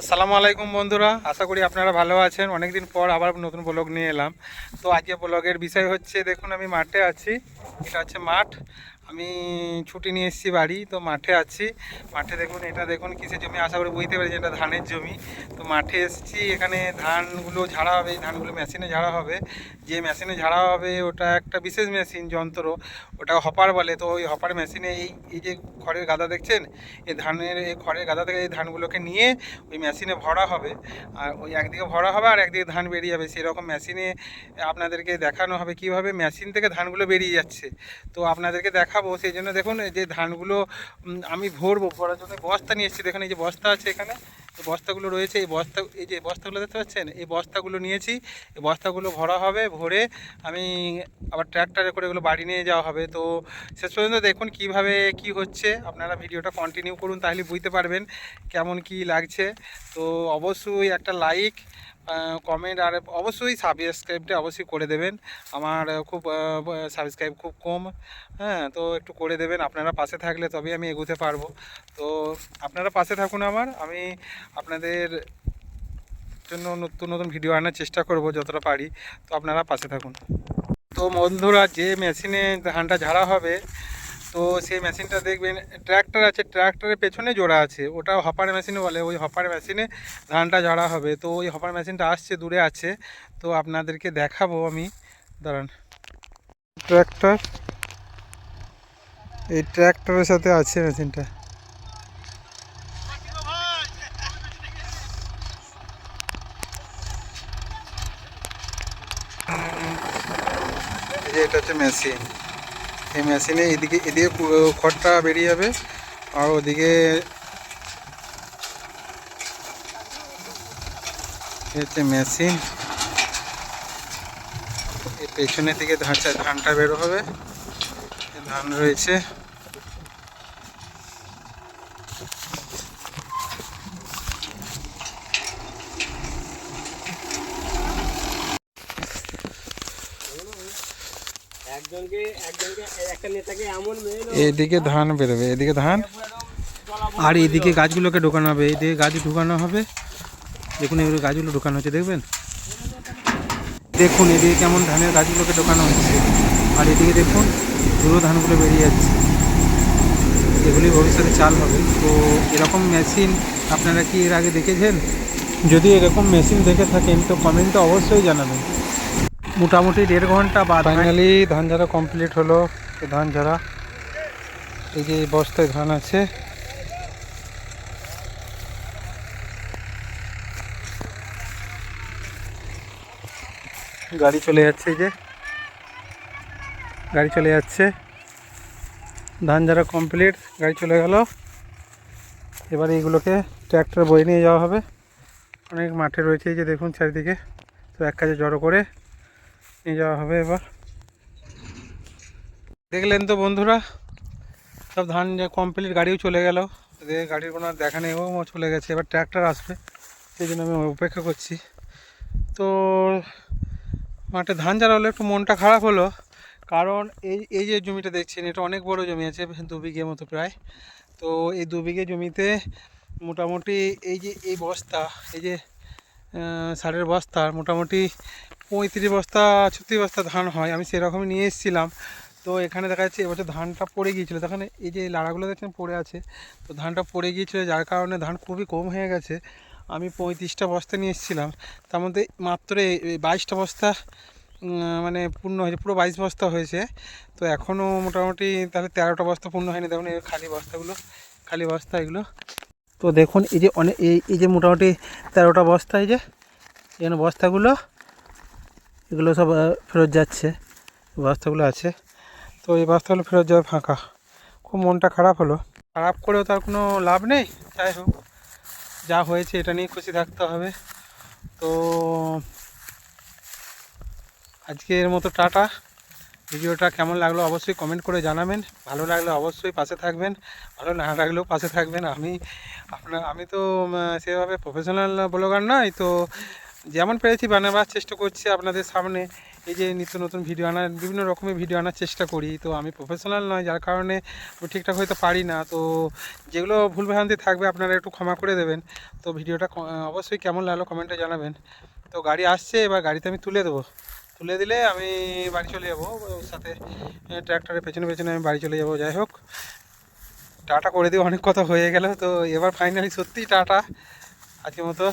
আসসালামু আলাইকুম বন্ধুরা, আশা করি আপনারা ভালো আছেন। অনেকদিন পর আবার নতুন ব্লগ নিয়ে এলাম। তো আজকে ব্লগের বিষয় হচ্ছে, দেখুন আমি মাঠে আছি। এটা হচ্ছে মাঠ। আমি ছুটি নিয়ে এসেছি বাড়ি, তো মাঠে আছি। মাঠে দেখুন, এটা দেখুন, কিসের জমি? আশা করি বুঝতে পারছি এটা ধানের জমি। তো মাঠে এসেছি, এখানে ধানগুলো ঝাড়া হবে ধানগুলো মেশিনে ঝাড়া হবে। যে মেশিনে ঝাড়া হবে, ওটা একটা বিশেষ মেশিন, যন্ত্র। ওটা হপার বলে, তো ওই হপার মেশিনে এই এই যে খড়ের গাদা দেখছেন? এই ধানের এই খড়ের গাদা থেকে এই ধানগুলোকে নিয়ে ওই মেশিনে ভরা হবে। আর ওই একদিকে ভরা হবে, আর একদিকে ধান বেরিয়ে যাবে। সেরকম মেশিনে আপনাদেরকে দেখানো হবে কীভাবে মেশিন থেকে ধানগুলো বেরিয়ে যাচ্ছে। তো আপনাদেরকে দেখাবো, সেই জন্য দেখুন যে ধানগুলো আমি ভরবো, ভরার জন্য বস্তা নিয়ে এসেছি। দেখুন এই যে বস্তা আছে এখানে, এই বস্তাগুলো রয়েছে, এই বস্তা, এই যে বস্তাগুলো দেখতে পাচ্ছেন? এই বস্তাগুলো নিয়েছি, এই বস্তাগুলো ভরা হবে, ভরে আমি আবার ট্র্যাক্টরে করে এগুলো বাড়ি নিয়ে যাওয়া হবে। তো শেষ পর্যন্ত দেখুন কীভাবে কি হচ্ছে, আপনারা ভিডিওটা কন্টিনিউ করুন, তাহলে বুঝতে পারবেন কেমন কি লাগছে। তো অবশ্যই একটা লাইক কমেন্ট আর অবশ্যই সাবস্ক্রাইবটা অবশ্যই করে দেবেন। আমার খুব সাবস্ক্রাইব খুব কম। হ্যাঁ তো একটু করে দেবেন। আপনারা পাশে থাকলে তবেই আমি এগোতে পারব। তো আপনারা পাশে থাকুন আমার। আমি আপনাদের জন্য নতুন নতুন ভিডিও আনার চেষ্টা করব যতটা পারি। তো আপনারা পাশে থাকুন। তো বন্ধুরা, যে মেশিনে ধানটা ঝাড়া হবে তো সেই মেশিনটা দেখবেন ট্র্যাক্টর আছে ট্র্যাক্টরের পেছনে জোড়া আছে ওটা হপার মেশিনে বলে, ওই হপার মেশিনে ধানটা ঝাড়া হবে। তো ওই হপার মেশিনটা আসছে, দূরে আছে, তো আপনাদেরকে দেখাবো আমি। দাঁড়ান। ট্র্যাক্টর এই ট্র্যাক্টরের সাথে আছে মেশিনটা। এটা হচ্ছে মেশিন। এই মেশিনে এদিকে এদিকে খড়টা বেরিয়ে যাবে। আর ওদিকে হচ্ছে মেশিন। পেছনে পেছনের দিকে ধানটা ধানটা বেরো হবে। ধান রয়েছে। এদিকে ধান বেরোবে, এদিকে ধান। আর এদিকে গাছগুলোকে ঢোকানো হবে, এদিকে গাছ ঢুকানো হবে। দেখুন এগুলো গাছগুলো ঢোকানো হচ্ছে, দেখবেন? দেখুন এদিকে কেমন ধানের গাছগুলোকে ঢোকানো হচ্ছে। আর এদিকে দেখুন পুরো ধানগুলো বেরিয়ে যাচ্ছে। এগুলি ভবিষ্যতে চাল হবে। তো এরকম মেশিন আপনারা কি এর আগে দেখেছেন? যদি এরকম মেশিন দেখে থাকেন, তো কমেন্টে অবশ্যই জানাবেন। মোটামুটি দেড় ঘণ্টা বাদ ফাইনালি ধান ঝাড়া কমপ্লিট হলো। ধান ঝাড়া, এই যে বস্তায় ধান আছে। গাড়ি চলে যাচ্ছে এই যে। গাড়ি চলে যাচ্ছে। ধান ঝাড়া কমপ্লিট গাড়ি চলে গেল। এবার এইগুলোকে ট্র্যাক্টর বয়ে নিয়ে যাওয়া হবে। অনেক মাঠে রয়েছে এই যে দেখুন চারিদিকে। তো এক কাজে জড়ো করে নিয়ে যাওয়া হবে এবার। দেখলেন তো বন্ধুরা, সব ধান কমপ্লিট গাড়িও চলে গেল। গাড়ির কোনো দেখা নেই, ও চলে গেছে, এবার ট্র্যাক্টর আসবে। সেই জন্য আমি অপেক্ষা করছি। তো মাঠে ধান যারা হলো একটু মনটা খারাপ হলো, কারণ এই এই যে জমিটা দেখছেন, এটা অনেক বড় জমি আছে, দু বিঘে মতো প্রায়। তো এই দু বিঘে জমিতে মোটামুটি এই যে, এই বস্তা, এই যে সারের বস্তা, মোটামুটি পঁয়ত্রিশ বস্তা, ছত্রিশ বস্তা ধান হয়। আমি সেরকমই নিয়ে এসেছিলাম। তো এখানে দেখা যাচ্ছে এবছর ধানটা পড়ে গিয়েছিল। তখন এই যে লাড়াগুলো দেখছেন পড়ে আছে। তো ধানটা পড়ে গিয়েছিল, যার কারণে ধান খুবই কম হয়ে গেছে। আমি পঁয়ত্রিশটা বস্তা নিয়ে এসেছিলাম। তার মধ্যে মাত্র বাইশটা বস্তা মানে পূর্ণ হয়েছে, পুরো বাইশ বস্তা হয়েছে। তো এখনও মোটামুটি তাহলে তেরোটা বস্তা পূর্ণ হয়নি। দেখুন এই খালি বস্তাগুলো, খালি বস্তা এগুলো। তো দেখুন এই যে অনেক এই এই যে মোটামুটি তেরোটা বস্তা এই যে এখানে বস্তাগুলো এগুলো সব ফেরত যাচ্ছে। বস্তাগুলো আছে। তো এই বস্তাগুলো ফেরত যাওয়া ফাঁকা। খুব মনটা খারাপ হলো। খারাপ করেও তার কোনো লাভ নেই। যাই হোক, যা হয়েছে এটা নিয়ে খুশি থাকতে হবে। তো আজকের মতো টাটা। ভিডিওটা কেমন লাগল অবশ্যই কমেন্ট করে জানাবেন। ভালো লাগলে অবশ্যই পাশে থাকবেন। ভালো না লাগলেও পাশে থাকবেন। আমি, আপনার, আমি তো সেভাবে প্রফেশনাল ব্লগার নয়। তো যেমন পেরেছি, বানাবার চেষ্টা করছি আপনাদের সামনে। এই যে নিত্য নতুন ভিডিও আনার, বিভিন্ন রকমের ভিডিও আনার চেষ্টা করি। তো আমি প্রফেশনাল নয়, যার কারণে ঠিকঠাক হয়তো পারি না। তো যেগুলো ভুলভ্রান্তি থাকবে, আপনারা একটু ক্ষমা করে দেবেন। তো ভিডিওটা অবশ্যই কেমন লাগল কমেন্টে জানাবেন। তো গাড়ি আসছে, এবার গাড়িতে আমি তুলে দেবো। তুলে দিলে আমি বাড়ি চলে যাব, ওর সাথে ট্র্যাক্টরের পেছনে পেছনে আমি বাড়ি চলে যাব। যাই হোক, টাটা করে দিয়ে অনেক কথা হয়ে গেল। তো এবার ফাইনালি সত্যিই টাটা। আজকের মতো